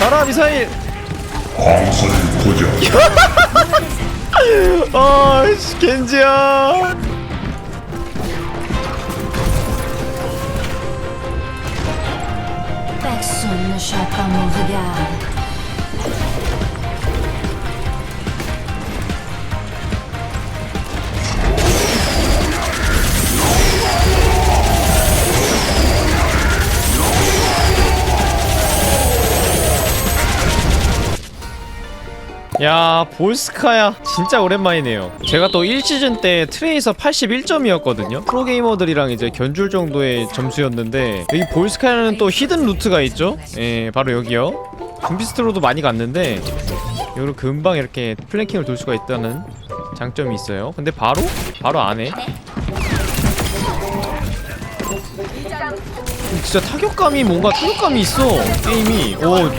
가라 미사일 광선 고정 아씨 겐지야 chape à mon regard. 야 볼스카야. 진짜 오랜만이네요. 제가 또 1시즌 때 트레이서 81점이었거든요. 프로게이머들이랑 이제 견줄 정도의 점수였는데 여기 볼스카야는 또 히든 루트가 있죠? 예 바로 여기요. 둠비스트로도 많이 갔는데 여기로 금방 이렇게 플랭킹을 돌 수가 있다는 장점이 있어요. 근데 바로? 바로 안해. 진짜 타격감이 뭔가 타격감이 있어 게임이. 오.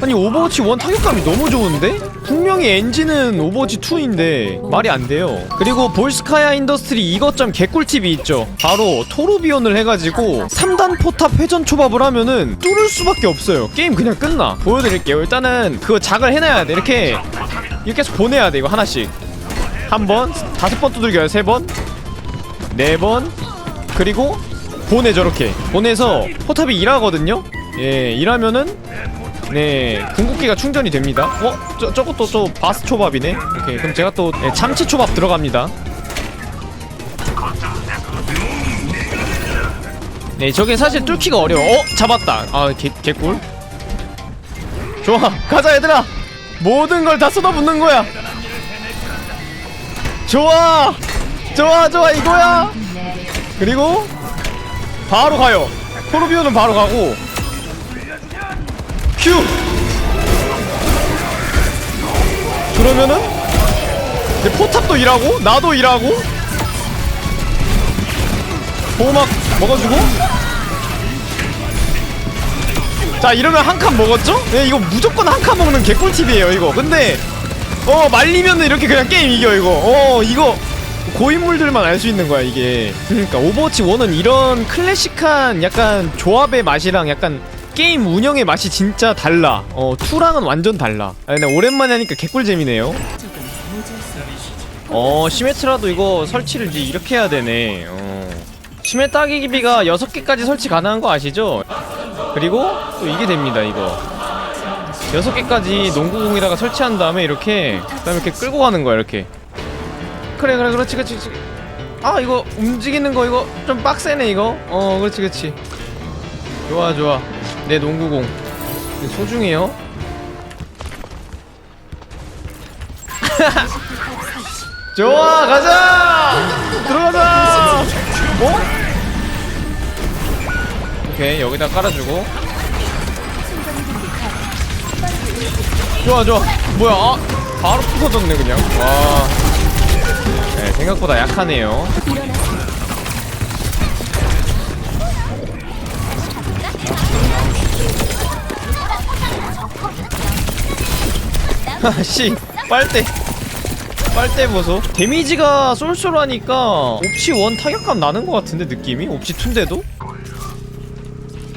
아니 오버워치 1 타격감이 너무 좋은데? 분명히 엔진은 오버워치 2인데 말이 안 돼요. 그리고 볼스카야 인더스트리 이것점 개꿀팁이 있죠. 바로 토르비온을 해가지고 3단 포탑 회전 초밥을 하면은 뚫을 수밖에 없어요. 게임 그냥 끝나. 보여드릴게요. 일단은 그거 작을 해놔야 돼. 이렇게 이렇게 해서 보내야 돼 이거 하나씩. 한번 다섯 번 두들겨요. 세번 네 번 그리고 보내 저렇게. 보내서 포탑이 일하거든요. 예 일하면은 네 궁극기가 충전이 됩니다. 어? 저, 저것도 또 바스 초밥이네. 오케이 그럼 제가 또 네, 참치 초밥 들어갑니다. 네 저게 사실 뚫기가 어려워. 어? 잡았다. 아 개, 개꿀. 좋아 가자 얘들아. 모든 걸 다 쏟아붓는 거야. 좋아 좋아 좋아 이거야. 그리고 바로 가요. 토르비오는 바로 가고 큐 그러면은 이제 포탑도 일하고 나도 일하고 보호막 먹어주고. 자 이러면 한 칸 먹었죠? 네 이거 무조건 한 칸 먹는 개꿀팁이에요 이거. 근데 어 말리면은 이렇게 그냥 게임 이겨 이거. 어 이거 고인물들만 알 수 있는 거야 이게. 그러니까 오버워치 1은 이런 클래식한 약간 조합의 맛이랑 약간 게임 운영의 맛이 진짜 달라. 어 2랑은 완전 달라. 아 근데 오랜만에 하니까 개꿀잼이네요. 어 시메트라도 이거 설치를 이제 이렇게 해야 되네. 어. 시메 따기비가 6개까지 설치 가능한 거 아시죠? 그리고 또 이게 됩니다 이거. 6개까지 농구공에다가 설치한 다음에 이렇게 그 다음에 이렇게 끌고 가는 거야 이렇게. 그래 그래 그렇지 그렇지 그렇지. 아 이거 움직이는 거 이거 좀 빡세네 이거. 어 그렇지 그렇지. 좋아 좋아 내 농구공. 소중해요? 좋아 가자! 들어가자! 어? 오케이 여기다 깔아주고. 좋아 좋아. 뭐야 아, 바로 부서졌네 그냥. 와. 네, 생각보다 약하네요. 하씨 빨대. 빨대 보소. 데미지가 쏠쏠하니까 옵치 원 타격감 나는 것 같은데 느낌이? 옵치 2인데도?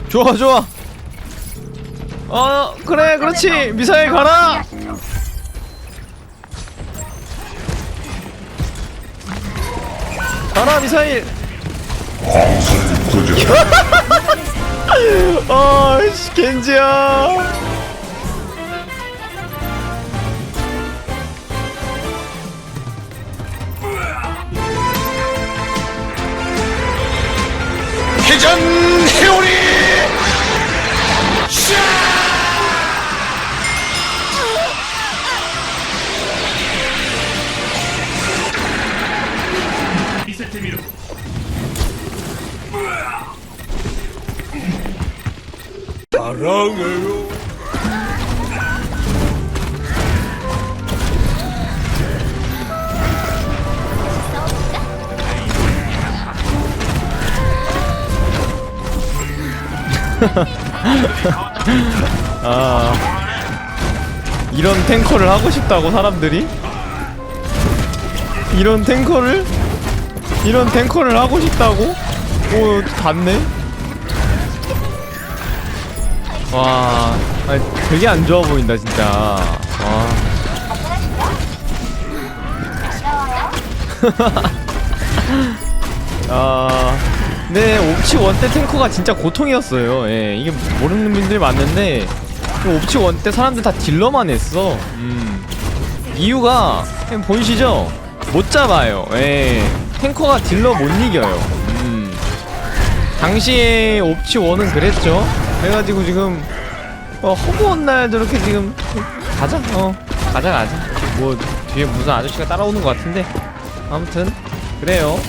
좋아 좋아. 어 그래 그렇지. 미사일 가라. 가라 미사일. 아씨 겐지야 회 아 이런 탱커를 하고 싶다고 사람들이? 이런 탱커를? 이런 탱커를 하고 싶다고? 오 닿네. 와, 아니, 되게 안 좋아 보인다 진짜. 와. 아, 네 옵치 원 때 탱커가 진짜 고통이었어요. 예, 이게 모르는 분들이 많은데 그 옵치 원 때 사람들 다 딜러만 했어. 음. 이유가 그냥 보이시죠? 못 잡아요. 예, 탱커가 딜러 못 이겨요. 음. 당시에 옵치 원은 그랬죠. 그래가지고 지금 어, 허구한 날 저렇게 지금 가자. 어, 가자 가자. 뭐 뒤에 무슨 아저씨가 따라오는 것 같은데 아무튼 그래요.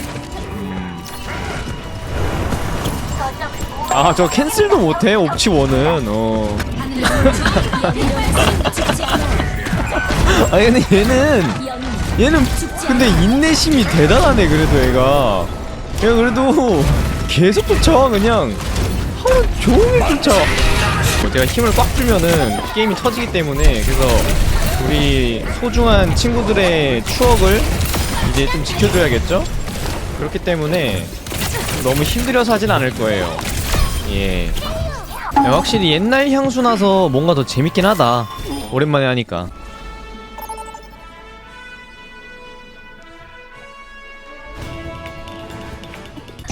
아 저 캔슬도 못해 옵치 원은. 어. 아니 근데 얘는 얘는 근데 인내심이 대단하네 그래도 얘가. 얘가 그래도 계속 쫓아와 그냥. 하루 종일 쫓아와 뭐 제가 힘을 꽉 주면은 게임이 터지기 때문에 그래서 우리 소중한 친구들의 추억을 이제 좀 지켜줘야겠죠? 그렇기 때문에 너무 힘들어서 하진 않을 거예요 예. 야, 확실히 옛날 향수 나서 뭔가 더 재밌긴 하다. 오랜만에 하니까.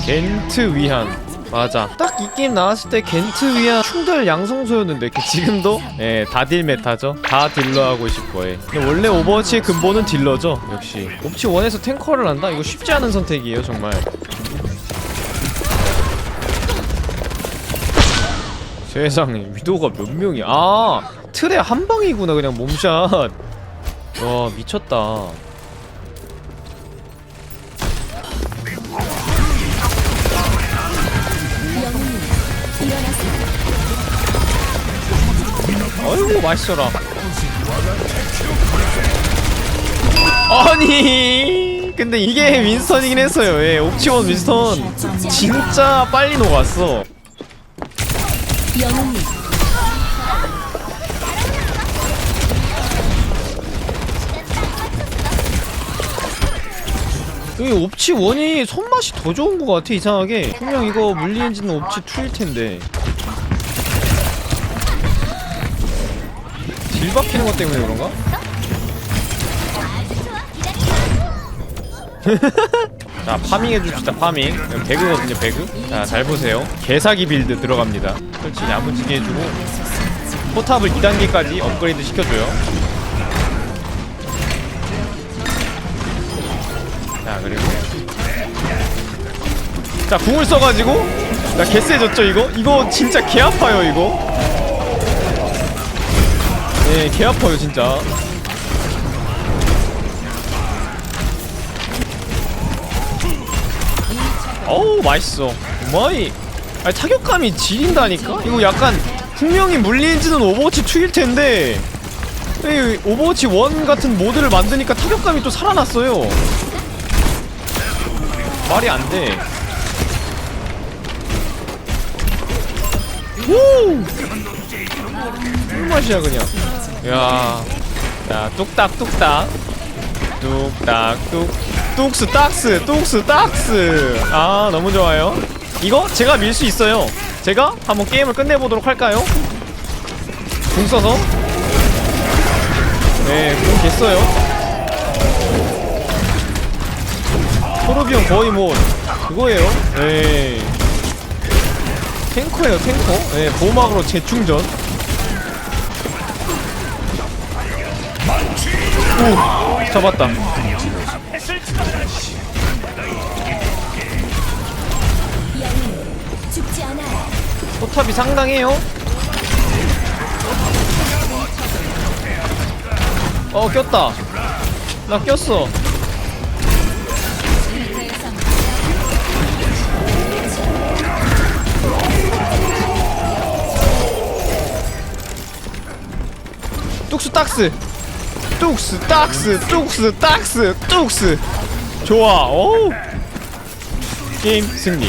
겐트 위한 맞아 딱 이 게임 나왔을 때 겐트 위한 충돌 양성소였는데 그 지금도 예 다딜 메타죠 다 딜러 하고 싶어 해 근데 원래 오버워치의 근본은 딜러죠 역시 옵치 1에서 탱커를 한다? 이거 쉽지 않은 선택이에요 정말 세상에 위도가 몇 명이야? 아 틀에 한 방이구나 그냥 몸샷. 와 미쳤다. 아이고 맛있어라. 아니 근데 이게 윈스턴이긴 했어요. 예 옵치원 윈스턴. 진짜 빨리 녹았어 영웅이. 여기 옵치 1이 손맛이 더 좋은 것 같아 이상하게. 분명 이거 물리 엔진은 옵치 2일 텐데. 딜 박히는 것 때문에 그런가? 자 파밍 해줍시다 파밍. 배그거든요 배그. 자 잘 보세요. 개사기 빌드 들어갑니다. 솔직히 야무지게 해주고. 포탑을 2단계까지 업그레이드 시켜줘요. 자 그리고. 자 궁을 써가지고. 나 개쎄졌죠 이거? 이거 진짜 개 아파요 이거. 네개 아파요 진짜 어우 맛있어 마이 아니 타격감이 지린다니까? 이거 약간 분명히 물리엔진은 오버워치 2일 텐데 이 오버워치 1 같은 모드를 만드니까 타격감이 또 살아났어요 말이 안 돼. 오! 무슨 맛이야 그냥. 야, 야 뚝딱 뚝딱, 뚝딱 뚝, 뚝스 딱스, 뚝스 딱스. 아 너무 좋아요. 이거 제가 밀 수 있어요. 제가 한번 게임을 끝내보도록 할까요? 궁 써서. 네, 궁 됐어요. 토르비온 거의 뭐 그거예요. 네. 탱커예요, 탱커. 네, 보호막으로 재충전. 오, 잡았다. 포탑이 상당해요. 어, 꼈다. 나 꼈어. 뚝스 딱스 뚝스 딱스 뚝스 딱스 뚝스 좋아 오 게임 승리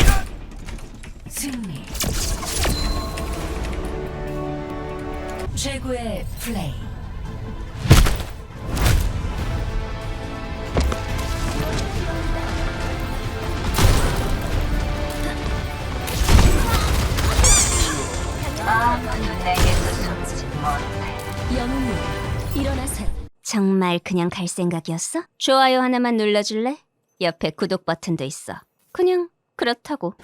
최고의 플레이. 영웅님, 일어나세요. 정말 그냥 갈 생각이었어? 좋아요 하나만 눌러줄래? 옆에 구독 버튼도 있어. 그냥 그렇다고.